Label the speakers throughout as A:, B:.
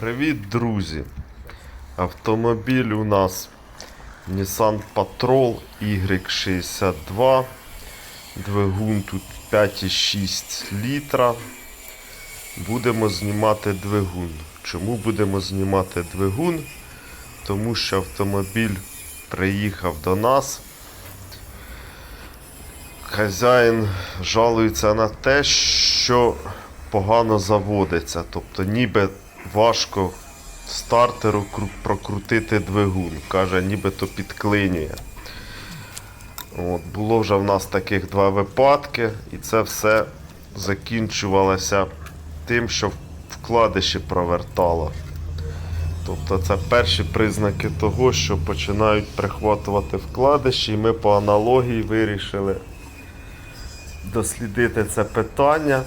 A: Привіт, друзі! Автомобіль у нас Nissan Patrol Y62. Двигун тут 5,6 літра. Будемо знімати двигун. Чому будемо знімати двигун? Тому що автомобіль приїхав до нас. Хазяїн жалується на те, що погано заводиться. Тобто ніби важко стартеру прокрутити двигун. Каже, нібито підклинює. От, було вже в нас таких два випадки, і це все закінчувалося тим, що вкладиші провертало. Тобто це перші признаки того, що починають прихватувати вкладиші, і ми по аналогії вирішили дослідити це питання.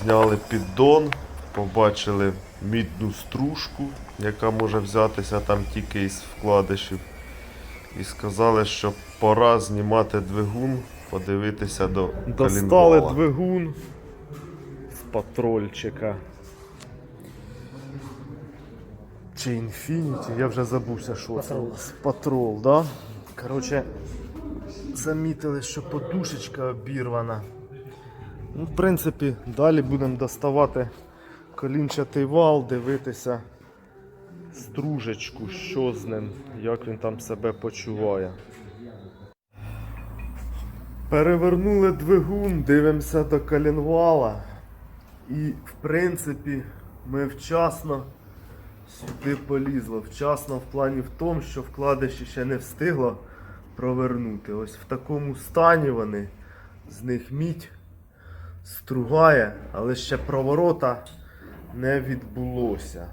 A: Зняли піддон, побачили мідну стружку, яка може взятися там тільки із вкладишів. І сказали, що пора знімати двигун, подивитися до
B: Достали
A: колінвала.
B: двигун з патрольчика. Чи Infinity, я вже забувся, що це у нас. Патрол, да? Коротше, замітили, що подушечка обірвана. Ну, в принципі, далі будемо доставати колінчатий вал, дивитися стружечку, що з ним, як він там себе почуває. Перевернули двигун, дивимося до коленвала. І в принципі ми вчасно сюди полізли. Вчасно в плані в тому, що вкладиші ще не встигло провернути. Ось в такому стані вони. З них мідь стругає, але ще проворота не відбулося.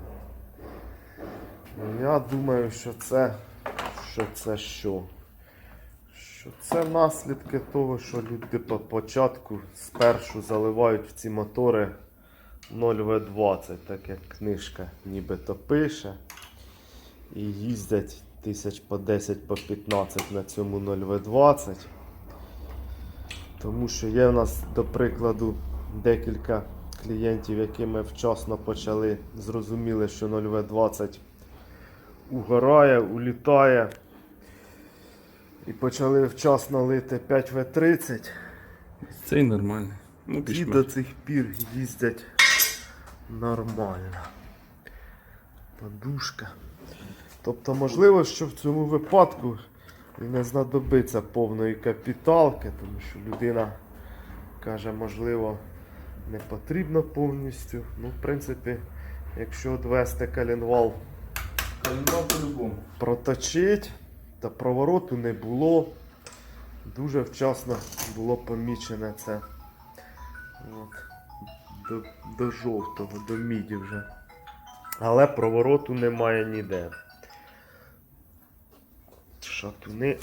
B: Я думаю, що це що це що? Що це наслідки того, що люди по початку спершу заливають в ці мотори 0В20, так як книжка нібито пише. І їздять тисяч по 10 по 15 на цьому 0В20. Тому що є в нас, до прикладу, декілька клієнтів, які ми вчасно почали, зрозуміли, що 0В20 угорає, улітає. І почали вчасно лити 5В30.
C: Це і нормально. Ну, більш-менш.
B: до цих пір їздять нормально. Подушка. Тобто, можливо, що в цьому випадку і не знадобиться повної капіталки, тому що людина каже, можливо, не потрібно повністю. Ну, в принципі, якщо відвести коленвал
C: Калінвал по-любому.
B: проточить, та провороту не було. Дуже вчасно було помічене це От, до, до жовтого, до міді вже. Але провороту немає ніде. Шатуни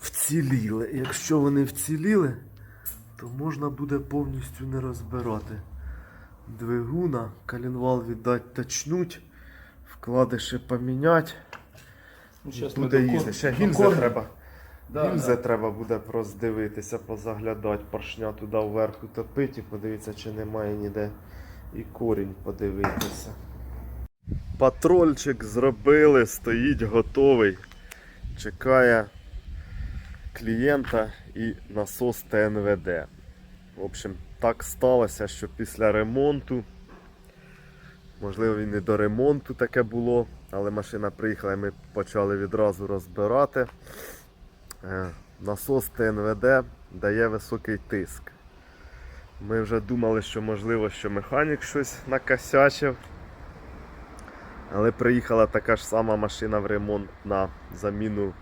B: вціліли. Якщо вони вціліли, то можна буде повністю не розбирати двигуна, калінвал віддать точнуть, вкладиші поміняти.
C: Ну,
B: Буде
C: ми
B: їздити. Ще гільзи треба.
C: Да,
B: Гільзи
C: да.
B: треба буде роздивитися, позаглядати, поршня туди вверх утопити, подивитися, чи немає ніде і корінь подивитися. Патрольчик зробили, стоїть готовий. Чекає клієнта і насос ТНВД. В общем, так сталося, що після ремонту, можливо, і до ремонту таке було, але машина приїхала і ми почали відразу розбирати. Е, Насос ТНВД дає високий тиск. Ми вже думали, що можливо, що механік щось накосячив. Але приїхала така ж сама машина в ремонт на заміну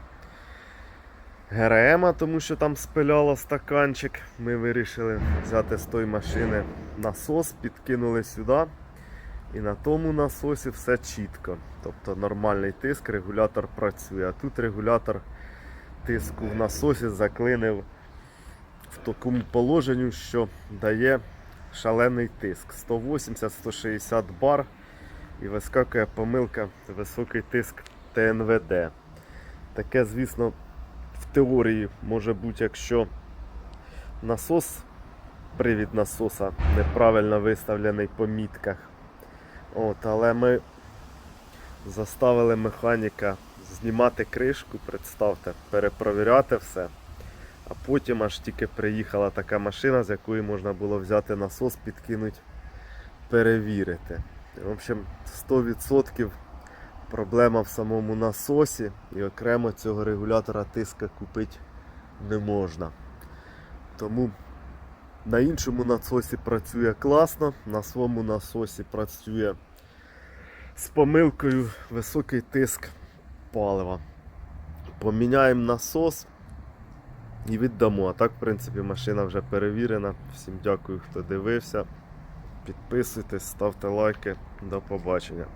B: ГРМ, тому що там спиляло стаканчик. Ми вирішили взяти з тої машини насос, підкинули сюди. І на тому насосі все чітко. Тобто нормальний тиск, регулятор працює. А тут регулятор тиску в насосі заклинив в такому положенні, що дає шалений тиск 180-160 бар і вискакує помилка високий тиск ТНВД. Таке, звісно, в теорії може бути, якщо насос, привід насоса неправильно виставлений по мітках. От, але ми заставили механіка знімати кришку, представте, перепровіряти все. А потім аж тільки приїхала така машина, з якої можна було взяти насос, підкинути, перевірити. В общем, 100% проблема в самому насосі і окремо цього регулятора тиска купити не можна. Тому на іншому насосі працює класно, на своєму насосі працює з помилкою високий тиск палива. Поміняємо насос і віддамо. А так, в принципі, машина вже перевірена. Всім дякую, хто дивився. Підписуйтесь, ставте лайки. До побачення.